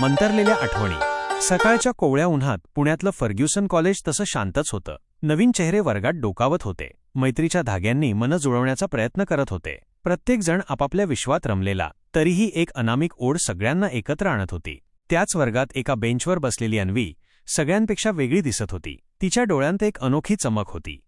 मंतरलेल्या आठवणी. सकाळच्या कोवळ्या उन्हात पुण्यातलं फर्ग्युसन कॉलेज तसं शांतच होतं. नवीन चेहरे वर्गात डोकावत होते. मैत्रीच्या धाग्यांनी मन जुळवण्याचा प्रयत्न करत होते. प्रत्येकजण आपापल्या विश्वात रमलेला तरीही एक अनामिक ओढ सगळ्यांना एकत्र आणत होती. त्याच वर्गात एका बेंचवर बसलेली अन्वी सगळ्यांपेक्षा वेगळी दिसत होती. तिच्या डोळ्यांत एक अनोखी चमक होती.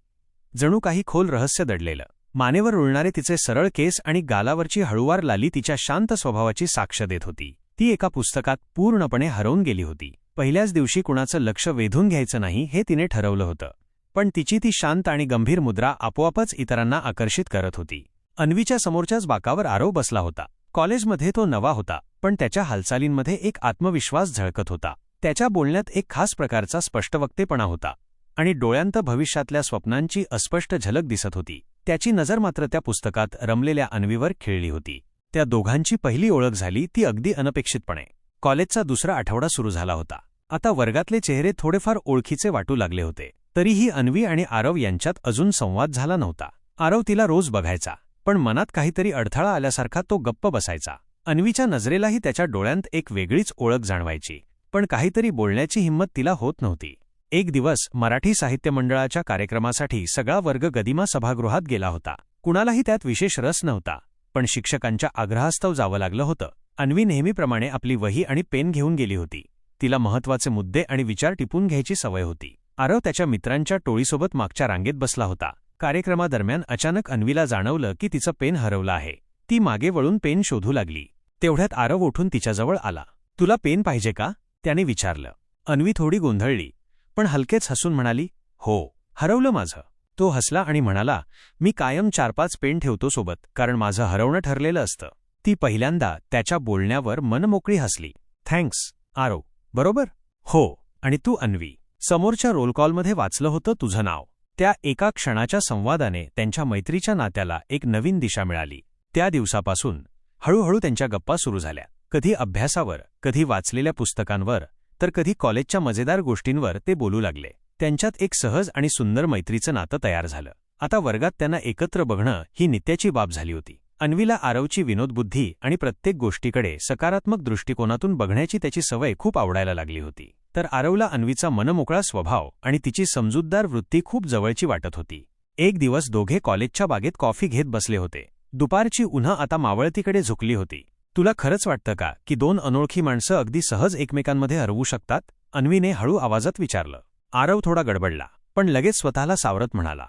जणू काही खोल रहस्य दडलेलं. मानेवर रुळणारे तिचे सरळ केस आणि गालावरची हळुवार लाली तिच्या शांत स्वभावाची साक्ष देत होती. ती एका पुस्तकात पूर्णपणे हरवून गेली होती. पहिल्याच दिवशी कुणाचं लक्ष वेधून घ्यायचं नाही हे तिने ठरवलं होतं. पण तिची ती शांत आणि गंभीर मुद्रा आपोआपच इतरांना आकर्षित करत होती. अन्वीच्या समोरच्याच बाकावर आरव बसला होता. कॉलेजमध्ये तो नवा होता पण त्याच्या हालचालींमध्ये एक आत्मविश्वास झळकत होता. त्याच्या बोलण्यात एक खास प्रकारचा स्पष्टवक्तेपणा होता आणि डोळ्यांत भविष्यातल्या स्वप्नांची अस्पष्ट झलक दिसत होती. त्याची नजर मात्र त्या पुस्तकात रमलेल्या अन्वीवर खिळली होती. त्या दोघांची पहिली ओळख झाली ती अगदी अनपेक्षितपणे. कॉलेजचा दुसरा आठवडा सुरू झाला होता. आता वर्गातले चेहरे थोडेफार ओळखीचे वाटू लागले होते. तरीही अन्वी आणि आरव यांच्यात अजून संवाद झाला नव्हता. आरव तिला रोज बघायचा पण मनात काहीतरी अडथळा आल्यासारखा तो गप्प बसायचा. अन्वीच्या नजरेलाही त्याच्या डोळ्यांत एक वेगळीच ओळख जाणवायची पण काहीतरी बोलण्याची हिंमत तिला होत नव्हती. एक दिवस मराठी साहित्य मंडळाच्या कार्यक्रमासाठी सगळा वर्ग गदिमा सभागृहात गेला होता. कुणालाही त्यात विशेष रस नव्हता. पण शिक्षकांच्या आग्रहास्तव जावं लागलं होतं. अन्वी नेहमीप्रमाणे आपली वही आणि पेन घेऊन गेली होती. तिला महत्त्वाचे मुद्दे आणि विचार टिपून घ्यायची सवय होती. आरव त्याच्या मित्रांच्या टोळीसोबत मागच्या रांगेत बसला होता. कार्यक्रमादरम्यान अचानक अन्वीला जाणवलं की तिचं पेन हरवलं आहे. ती मागे वळून पेन शोधू लागली. तेवढ्यात आरव उठून तिच्याजवळ आला. तुला पेन पाहिजे का? त्याने विचारलं. अन्वी थोडी गोंधळली पण हलकेच हसून म्हणाली हो हरवलं माझं. तो हसला आणि म्हणाला मी कायम चार पाच पेन ठेवतो सोबत कारण माझं हरवणं ठरलेलं असतं. ती पहिल्यांदा त्याच्या बोलण्यावर मनमोकळी हसली. थँक्स आरो बरोबर? हो आणि तू अन्वी समोरच्या रोलकॉलमध्ये वाचलं होतं तुझं नाव. त्या एका क्षणाच्या संवादाने त्यांच्या मैत्रीच्या नात्याला एक नवीन दिशा मिळाली. त्या दिवसापासून हळूहळू त्यांच्या गप्पा सुरू झाल्या. कधी अभ्यासावर कधी वाचलेल्या पुस्तकांवर तर कधी कॉलेजच्या मजेदार गोष्टींवर ते बोलू लागले. त्यांच्यात एक सहज आणि सुंदर मैत्रीचं नातं तयार झालं. आता वर्गात त्यांना एकत्र बघणं ही नित्याची बाब झाली होती. अन्वीला आरवची विनोदबुद्धी आणि प्रत्येक गोष्टीकडे सकारात्मक दृष्टिकोनातून बघण्याची त्याची सवय खूप आवडायला लागली होती. तर आरवला अन्वीचा मनमोकळा स्वभाव आणि तिची समजूतदार वृत्ती खूप जवळची वाटत होती. एक दिवस दोघे कॉलेजच्या बागेत कॉफी घेत बसले होते. दुपारची उन्हा आता मावळतीकडे झुकली होती. तुला खरंच वाटतं का की दोन अनोळखी माणसं अगदी सहज एकमेकांमध्ये हरवू शकतात? अन्वीने हळू आवाजात विचारलं. आरव थोडा गडबडला पण लगेच स्वतःला सावरत म्हणाला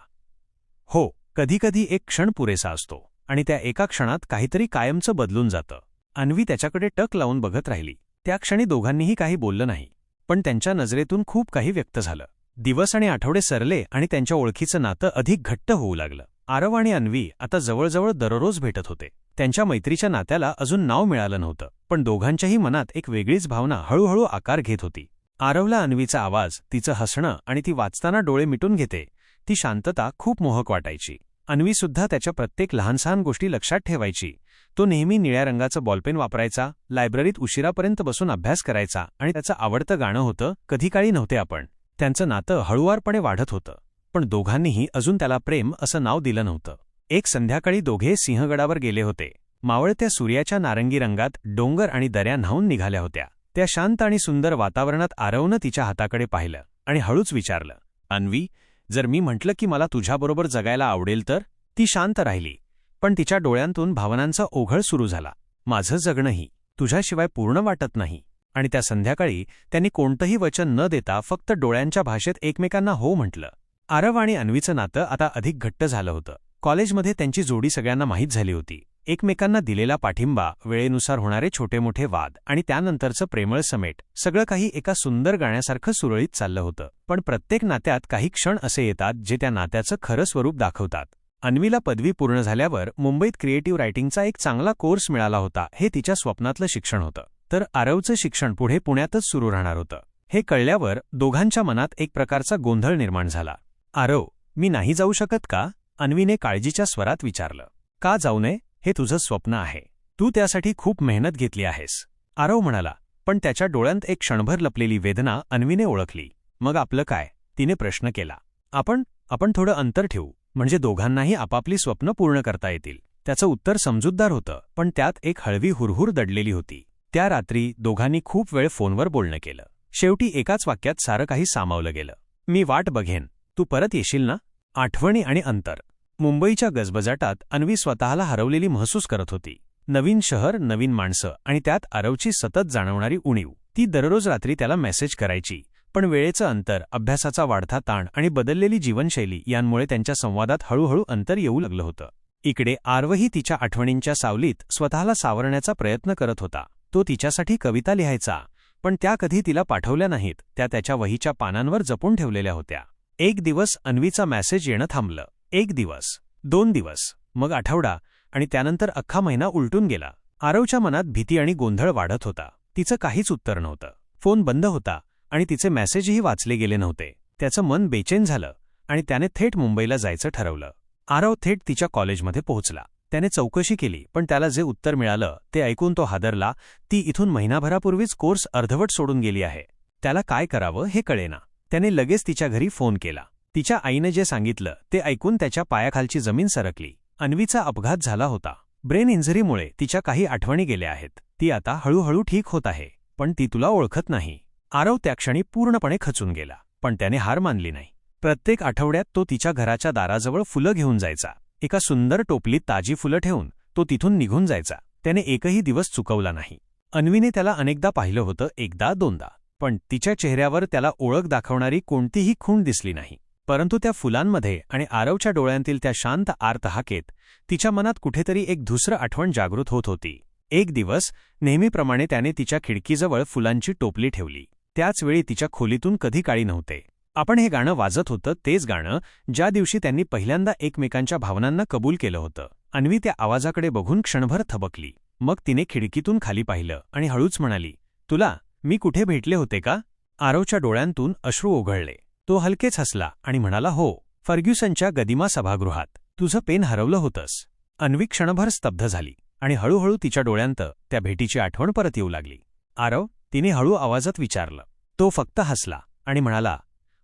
हो कधीकधी एक क्षण पुरेसा असतो आणि त्या एका क्षणात काहीतरी कायमचं बदलून जातं. अन्वी त्याच्याकडे टक लावून बघत राहिली. त्या क्षणी दोघांनीही काही बोललं नाही पण त्यांच्या नजरेतून खूप काही व्यक्त झालं. दिवस आणि आठवडे सरले आणि त्यांच्या ओळखीचं नातं अधिक घट्ट होऊ लागलं. आरव आणि अन्वी आता जवळजवळ दररोज भेटत होते. त्यांच्या मैत्रीच्या नात्याला अजून नाव मिळालं नव्हतं पण दोघांच्याही मनात एक वेगळीच भावना हळूहळू आकार घेत होती. आरवला अन्वीचा आवाज तिचं हसणं आणि ती वाचताना डोळे मिटून घेते ती शांतता खूप मोहक वाटायची. अन्वीसुद्धा त्याच्या प्रत्येक लहानसहान गोष्टी लक्षात ठेवायची. तो नेहमी निळ्या रंगाचं बॉलपेन वापरायचा लायब्ररीत उशिरापर्यंत बसून अभ्यास करायचा आणि त्याचं आवडतं गाणं होतं कधी काळी नव्हते आपण. त्यांचं नातं हळुवारपणे वाढत होतं. पण दोघांनीही अजून त्याला प्रेम असं नाव दिलं नव्हतं. एक संध्याकाळी दोघे सिंहगडावर गेले होते. मावळत्या सूर्याच्या नारंगी रंगात डोंगर आणि दऱ्या न्हावून निघाल्या होत्या. त्या शांत आणि सुंदर वातावरणात आरवनं तिच्या हाताकडे पाहिलं आणि हळूच विचारलं अन्वी जर मी म्हटलं की मला तुझ्याबरोबर जगायला आवडेल तर? ती शांत राहिली पण तिच्या डोळ्यांतून भावनांचा ओघळ सुरू झाला. माझं जगणंही तुझ्याशिवाय पूर्ण वाटत नाही. आणि त्या संध्याकाळी त्यांनी कोणतंही वचन न देता फक्त डोळ्यांच्या भाषेत एकमेकांना हो म्हटलं. आरव आणि अन्वीचं नातं आता अधिक घट्ट झालं होतं. कॉलेजमध्ये त्यांची जोडी सगळ्यांना माहीत झाली होती. एकमेकांना दिलेला पाठिंबा वेळेनुसार होणारे छोटे मोठे वाद आणि त्यानंतरचं प्रेमळ समेट सगळं काही एका सुंदर गाण्यासारखं सुरळीत चाललं होतं. पण प्रत्येक नात्यात काही क्षण असे येतात जे त्या नात्याचं खरं स्वरूप दाखवतात. अन्वीला पदवी पूर्ण झाल्यावर मुंबईत क्रिएटिव्ह रायटिंगचा एक चांगला कोर्स मिळाला होता हे तिच्या स्वप्नातलं शिक्षण होतं. तर आरवचं शिक्षण पुढे पुण्यातच सुरू राहणार होतं. हे कळल्यावर दोघांच्या मनात एक प्रकारचा गोंधळ निर्माण झाला. आरव मी नाही जाऊ शकत का? अन्वीने काळजीच्या स्वरात विचारलं. का जाऊ नये? हे तुझं स्वप्न आहे. तू त्यासाठी खूप मेहनत घेतली आहेस. आरव म्हणाला पण त्याच्या डोळ्यांत एक क्षणभर लपलेली वेदना अन्वीने ओळखली. मग आपलं काय? तिने प्रश्न केला. आपण आपण थोडं अंतर ठेवू. म्हणजे दोघांनाही आपापली स्वप्न पूर्ण करता येतील. त्याचं उत्तर समजूतदार होतं पण त्यात एक हळवी हुरहुर दडलेली होती. त्या रात्री दोघांनी खूप वेळ फोनवर बोलणं केलं. शेवटी एकाच वाक्यात सारं काही सामावलं गेलं. मी वाट बघेन. तू परत येशील ना? आठवणी आणि अंतर. मुंबईच्या गजबजाटात अन्वी स्वतःला हरवलेली महसूस करत होती. नवीन शहर नवीन माणसं आणि त्यात आरवची सतत जाणवणारी उणीव. ती दररोज रात्री त्याला मेसेज करायची. पण वेळेचं अंतर अभ्यासाचा वाढता ताण आणि बदललेली जीवनशैली यांमुळे त्यांच्या संवादात हळूहळू अंतर येऊ लागलं होतं. इकडे आरवही तिच्या आठवणींच्या सावलीत स्वतःला सावरण्याचा प्रयत्न करत होता. तो तिच्यासाठी कविता लिहायचा. पण त्या कधी तिला पाठवल्या नाहीत. त्या त्याच्या वहीच्या पानांवर जपून ठेवलेल्या होत्या. एक दिवस अन्वीचा मेसेज येणं थांबलं. एक दिवस दोन दिवस मग आठवडा आणि त्यानंतर अख्खा महिना उलटून गेला. आरवच्या मनात भीती आणि गोंधळ वाढत होता. तिचं काहीच उत्तर नव्हतं. फोन बंद होता आणि तिचे मेसेजही वाचले गेले नव्हते. त्याचं मन बेचैन झालं आणि त्याने थेट मुंबईला जायचं ठरवलं. आरव थेट तिच्या कॉलेजमध्ये पोहोचला. त्याने चौकशी केली पण त्याला जे उत्तर मिळालं ते ऐकून तो हादरला ती इथून महिनाभरापूर्वीच कोर्स अर्धवट सोडून गेली आहे. त्याला काय करावं हे कळेना. त्याने लगेच तिच्या घरी फोन केला. तिच्या आईनं जे सांगितलं ते ऐकून त्याच्या पायाखालची जमीन सरकली. अन्वीचा अपघात झाला होता. ब्रेन इंझरीमुळे तिच्या काही आठवणी गेल्या आहेत. ती आता हळूहळू ठीक होत आहे पण ती तुला ओळखत नाही. आरव त्या क्षणी पूर्णपणे खचून गेला पण त्याने हार मानली नाही. प्रत्येक आठवड्यात तो तिच्या घराच्या दाराजवळ फुलं घेऊन जायचा. एका सुंदर टोपलीत ताजी फुलं ठेवून तो तिथून निघून जायचा. त्याने एकही दिवस चुकवला नाही. अन्वीने त्याला अनेकदा पाहिलं होतं एकदा दोनदा. पण तिच्या चेहऱ्यावर त्याला ओळख दाखवणारी कोणतीही खूण दिसली नाही. परंतु त्या फुलांमध्ये आणि आरवच्या डोळ्यांतील त्या शांत आर्तहाकेत तिच्या मनात कुठेतरी एक दुसरं आठवण जागृत होत होती. एक दिवस नेहमीप्रमाणे त्याने तिच्या खिडकीजवळ फुलांची टोपली ठेवली. त्याचवेळी तिच्या खोलीतून कधी काळी नव्हते. आपण हे गाणं वाजत होतं तेच गाणं ज्या दिवशी त्यांनी पहिल्यांदा एकमेकांच्या भावनांना कबूल केलं होतं. अन्वी त्या आवाजाकडे बघून क्षणभर थबकली. मग तिने खिडकीतून खाली पाहिलं आणि हळूच म्हणाली तुला मी कुठे भेटले होते का? आरवच्या डोळ्यांतून अश्रू ओघळले. तो हलकेच हसला आणि म्हणाला हो फर्ग्युसनच्या गदिमा सभागृहात तुझं पेन हरवलं होतंस. अन्वी क्षणभर स्तब्ध झाली आणि हळूहळू तिच्या डोळ्यांत त्या भेटीची आठवण परत येऊ लागली. आरव तिने हळू आवाजात विचारलं. तो फक्त हसला आणि म्हणाला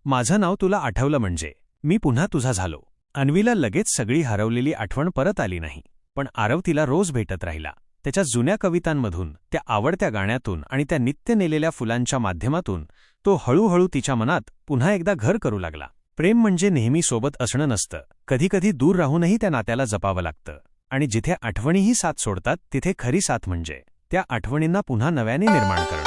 माझं नाव तुला आठवलं म्हणजे मी पुन्हा तुझा झालो. अन्वीला लगेच सगळी हरवलेली आठवण परत आली नाही पण आरव तिला रोज भेटत राहिला. त्याच्या जुन्या कवितांमधून त्या आवडत्या गाण्यातून आणि त्या नित्य नेलेल्या फुलांच्या माध्यमातून तो हळूहळू तिच्या मनात पुन्हा एकदा घर करू लागला. प्रेम म्हणजे नेहमी सोबत असणं नसतं. कधीकधी दूर राहूनही त्या नात्याला जपावं लागतं. आणि जिथे आठवणीही साथ सोडतात तिथे खरी साथ म्हणजे त्या आठवणींना पुन्हा नव्याने निर्माण करणं.